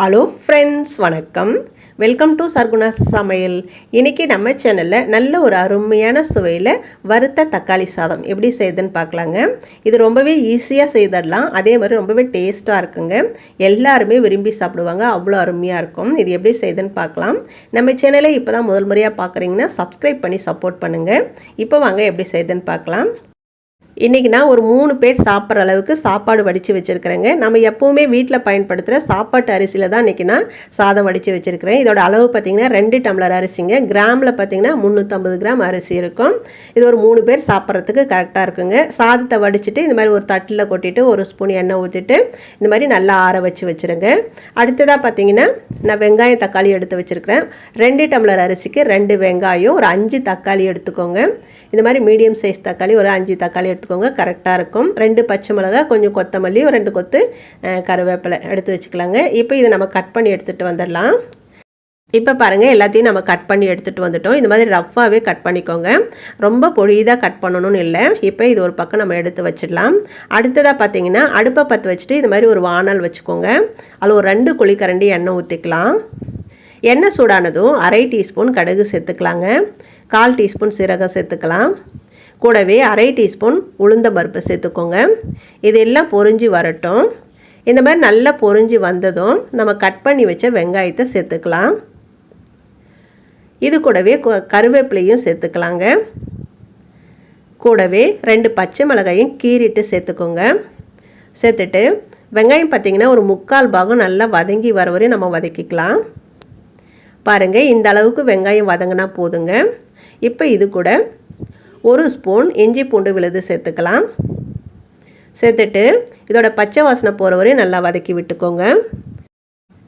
Hello friends வணக்கம். Welcome to Sarguna சமையல் இன்றைக்கி நம்ம சேனலில் நல்ல ஒரு அருமையான சுவையில் வறுத்த தக்காளி சாதம் எப்படி செய்யுதுன்னு பார்க்கலாங்க. இது ரொம்பவே ஈஸியாக செய்திடலாம். அதே மாதிரி ரொம்பவே டேஸ்ட்டாக இருக்குங்க. எல்லாருமே விரும்பி சாப்பிடுவாங்க. அவ்வளோ அருமையாக இருக்கும். இது எப்படி செய்யுதுன்னு பார்க்கலாம். நம்ம சேனலை இப்போ தான் முதல் முறையாக பார்க்குறீங்கன்னா சப்ஸ்கிரைப் பண்ணி சப்போர்ட் பண்ணுங்கள் இப்போ வாங்க எப்படி செய்யுதுன்னு பார்க்கலாம். இன்றைக்கி நான் ஒரு மூணு பேர் சாப்பிட்ற அளவுக்கு சாப்பாடு வடித்து வச்சுருக்கிறேங்க. நம்ம எப்போவுமே வீட்டில் பயன்படுத்துகிற சாப்பாட்டு அரிசியில் தான் இன்றைக்கி நான் சாதம் வடித்து வச்சுருக்கிறேன். இதோட அளவு பார்த்திங்கன்னா ரெண்டு டம்ளர் அரிசிங்க. கிராமில் பார்த்திங்கன்னா முந்நூற்றம்பது கிராம் அரிசி இருக்கும். இது ஒரு மூணு பேர் சாப்பிட்றதுக்கு கரெக்டாக இருக்குங்க. சாதத்தை வடிச்சிட்டு இந்த மாதிரி ஒரு தட்டில் கொட்டிட்டு ஒரு ஸ்பூன் எண்ணெய் ஊற்றிட்டு இந்த மாதிரி நல்லா ஆற வச்சு வச்சுருங்க. அடுத்ததாக பார்த்திங்கன்னா நான் வெங்காயம் தக்காளி எடுத்து வச்சுருக்கிறேன். ரெண்டு டம்ளர் அரிசிக்கு ரெண்டு வெங்காயம் ஒரு அஞ்சு தக்காளி எடுத்துக்கோங்க. இந்த மாதிரி மீடியம் சைஸ் தக்காளி ஒரு அஞ்சு தக்காளி எடுத்துக்கோங்க எடுத்துக்கோங்க. கரெக்டாக இருக்கும். ரெண்டு பச்சை மிளகா கொஞ்சம் கொத்தமல்லி ஒரு ரெண்டு கொத்து கருவேப்பிலை எடுத்து வச்சுக்கலாங்க. இப்போ இதை நம்ம கட் பண்ணி எடுத்துகிட்டு வந்துடலாம். இப்போ பாருங்கள் எல்லாத்தையும் நம்ம கட் பண்ணி எடுத்துகிட்டு வந்துட்டோம். இந்த மாதிரி ரஃப்பாகவே கட் பண்ணிக்கோங்க. ரொம்ப பொழிதாக கட் பண்ணணும்னு இல்லை. இப்போ இது ஒரு பக்கம் நம்ம எடுத்து வச்சிடலாம். அடுத்ததாக பார்த்தீங்கன்னா அடுப்பை பற்ற வச்சுட்டு இது மாதிரி ஒரு வானல் வச்சுக்கோங்க. அதில் ஒரு ரெண்டு குழிக்கரண்டி எண்ணெய் ஊற்றிக்கலாம் எண்ணெய் சூடானதும் அரை டீஸ்பூன் கடுகு சேர்த்துக்கலாங்க. கால் டீஸ்பூன் சீரகம் சேர்த்துக்கலாம். கூடவே அரை டீஸ்பூன் உளுந்த பருப்பு சேர்த்துக்கோங்க. இது எல்லாம் பொறிஞ்சி வரட்டும். இந்த மாதிரி நல்லா பொறிஞ்சி வந்ததும் நம்ம கட் பண்ணி வச்ச வெங்காயத்தை சேர்த்துக்கலாம். இது கூடவே கருவேப்பிலையும் சேர்த்துக்கலாங்க. கூடவே ரெண்டு பச்சை மிளகாயும் கீறிட்டு சேர்த்துக்கோங்க. சேர்த்துட்டு வெங்காயம் பார்த்திங்கன்னா ஒரு முக்கால் பாகம் நல்லா வதங்கி வர வரையும் நம்ம வதக்கிக்கலாம். பாருங்கள் இந்த அளவுக்கு வெங்காயம் வதங்கினா போதுங்க. இப்போ இது கூட ஒரு ஸ்பூன் இஞ்சி பூண்டு விழுது சேர்த்துக்கலாம். சேர்த்துட்டு இதோட பச்சை வாசனை போகிற வரையும் நல்லா வதக்கி விட்டுக்கோங்க.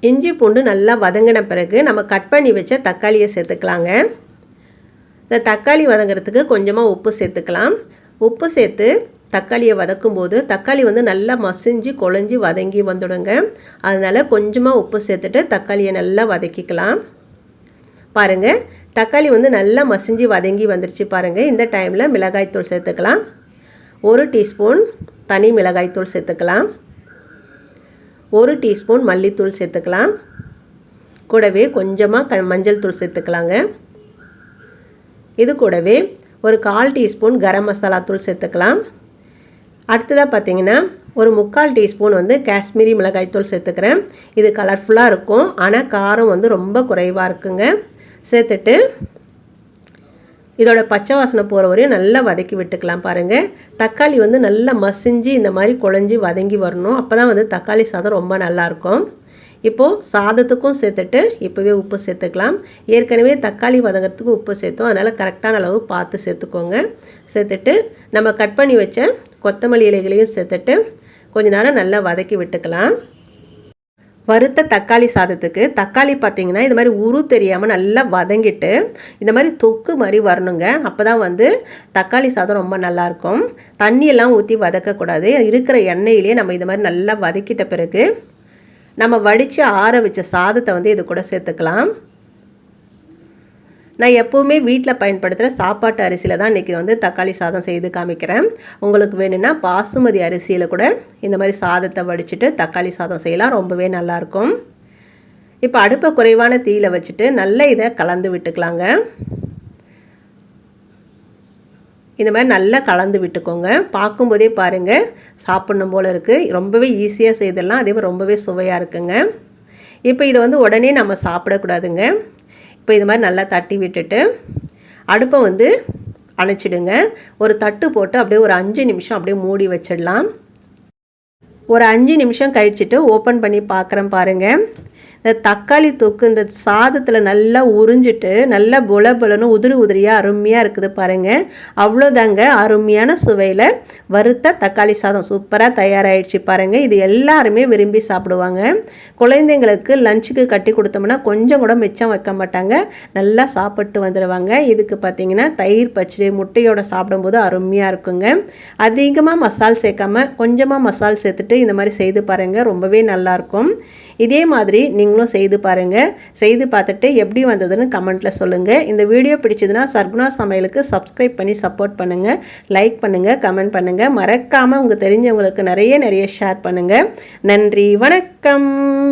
இஞ்சி பூண்டு நல்லா வதங்கின பிறகு நம்ம கட் பண்ணி வச்ச தக்காளியை சேர்த்துக்கலாங்க. இந்த தக்காளி வதங்கிறதுக்கு கொஞ்சமாக உப்பு சேர்த்துக்கலாம். உப்பு சேர்த்து தக்காளியை வதக்கும்போது தக்காளி வந்து நல்லா மசிஞ்சு குழஞ்சி வதங்கி வந்துடுங்க. அதனால் கொஞ்சமாக உப்பு சேர்த்துட்டு தக்காளியை நல்லா வதக்கிக்கலாம். பாருங்கள் தக்காளி வந்து நல்லா மசிஞ்சு வதங்கி வந்துருச்சு பாருங்கள் இந்த டைமில் மிளகாய்த்தூள் சேர்த்துக்கலாம். ஒரு டீஸ்பூன் தனி மிளகாய்த்தூள் சேர்த்துக்கலாம். ஒரு டீஸ்பூன் மல்லித்தூள் சேர்த்துக்கலாம். கூடவே கொஞ்சமாக க மஞ்சள் தூள் சேர்த்துக்கலாங்க. இது கூடவே ஒரு கால் டீஸ்பூன் கரம் மசாலா தூள் சேர்த்துக்கலாம். அடுத்ததாக பார்த்தீங்கன்னா ஒரு முக்கால் டீஸ்பூன் வந்து காஷ்மீரி மிளகாய்த்தூள் சேர்த்துக்கிறேன். இது கலர்ஃபுல்லாக இருக்கும். ஆனால் காரம் வந்து ரொம்ப குறைவாக இருக்குங்க. சேர்த்துட்டு இதோட பச்சை வாசனை போகிற வரையும் நல்லா வதக்கி விட்டுக்கலாம் பாருங்கள் தக்காளி வந்து நல்லா மசிஞ்சு இந்த மாதிரி குழஞ்சி வதங்கி வரணும். அப்போ தான் வந்து தக்காளி சாதம் ரொம்ப நல்லாயிருக்கும் இப்போது சாதத்துக்கும் சேர்த்துட்டு இப்போவே உப்பு சேர்த்துக்கலாம். ஏற்கனவே தக்காளி வதங்கிறதுக்கு உப்பு சேர்த்தோம். அதனால் கரெக்டான அளவு பார்த்து சேர்த்துக்கோங்க. சேர்த்துட்டு நம்ம கட் பண்ணி வச்ச கொத்தமல்லி இலைகளையும் சேர்த்துட்டு கொஞ்ச நேரம் நல்லா வதக்கி விட்டுக்கலாம். வறுத்த தக்காளி சாதத்துக்கு தக்காளி பார்த்திங்கன்னா இது மாதிரி உரு தெரியாமல் நல்லா வதங்கிட்டு இந்த மாதிரி தொக்கு மாதிரி வரணுங்க. அப்போ தான் வந்து தக்காளி சாதம் ரொம்ப நல்லாயிருக்கும். தண்ணியெல்லாம் ஊற்றி வதக்கக்கூடாது. இருக்கிற எண்ணெயிலேயே நம்ம இது மாதிரி நல்லா வதக்கிட்ட பிறகு நம்ம வடித்து ஆற வச்ச சாதத்தை வந்து இது கூட சேர்த்துக்கலாம். நான் எப்போவுமே வீட்டில் பயன்படுத்துகிற சாப்பாட்டு அரிசியில் தான் இன்றைக்கி வந்து தக்காளி சாதம் செய்து காமிக்கிறேன். உங்களுக்கு வேணும்னா பாசுமதி அரிசியில் கூட இந்த மாதிரி சாதத்தை வடிச்சிட்டு தக்காளி சாதம் செய்யலாம். ரொம்பவே நல்லாயிருக்கும் இப்போ அடுப்பை குறைவான தீயில் வச்சுட்டு நல்ல இதை கலந்து விட்டுக்கலாங்க. இந்த மாதிரி நல்லா கலந்து விட்டுக்கோங்க. பார்க்கும்போதே பாருங்கள் சாப்பிட்ணும் போல் இருக்குது ரொம்பவே ஈஸியாக செய்திடலாம். அதே மாதிரி ரொம்பவே சுவையாக இருக்குங்க. இப்போ இதை வந்து உடனே நம்ம சாப்பிடக்கூடாதுங்க. இப்போ இது மாதிரி நல்லா தட்டி விட்டுட்டு அடுப்பை வந்து அணைச்சிடுங்க. ஒரு தட்டு போட்டு அப்படியே ஒரு அஞ்சு நிமிஷம் அப்படியே மூடி வச்சிடலாம். ஒரு அஞ்சு நிமிஷம் கழிச்சிட்டு ஓப்பன் பண்ணி பார்க்குறேன் பாருங்கள் இந்த தக்காளி தொக்கு இந்த சாதத்தில் நல்லா உறிஞ்சிட்டு நல்லா புல புலன்னு உதிரி உதிரியாக அருமையாக இருக்குது பாருங்கள் அவ்வளோதாங்க அருமையான சுவையில் வறுத்த தக்காளி சாதம். சூப்பராக தயாராகிடுச்சு பாருங்கள் இது எல்லாருமே விரும்பி சாப்பிடுவாங்க. குழந்தைங்களுக்கு லஞ்சுக்கு கட்டி கொடுத்தோம்னா கொஞ்சம் கூட மிச்சம் வைக்க மாட்டாங்க. நல்லா சாப்பிட்டு வந்துடுவாங்க இதுக்கு பார்த்திங்கன்னா தயிர் பச்சடி முட்டையோட சாப்பிடும்போது அருமையாக இருக்குங்க. அதிகமாக மசால் சேர்க்காம கொஞ்சமாக மசால் சேர்த்துட்டு இந்த மாதிரி செய்து பாருங்கள் ரொம்பவே நல்லாயிருக்கும் இதே மாதிரி நீங்களும் செய்து பாருங்கள் செய்து பார்த்துட்டு எப்படி வந்ததுன்னு கமெண்ட்டில் சொல்லுங்கள் இந்த வீடியோ பிடிச்சதுன்னா சர்குணா சமையலுக்கு சப்ஸ்கிரைப் பண்ணி சப்போர்ட் பண்ணுங்கள் லைக் பண்ணுங்கள் கமெண்ட் பண்ணுங்கள் மறக்காமல் உங்கள் தெரிஞ்சவங்களுக்கு நிறைய நிறைய ஷேர் பண்ணுங்கள் நன்றி வணக்கம்.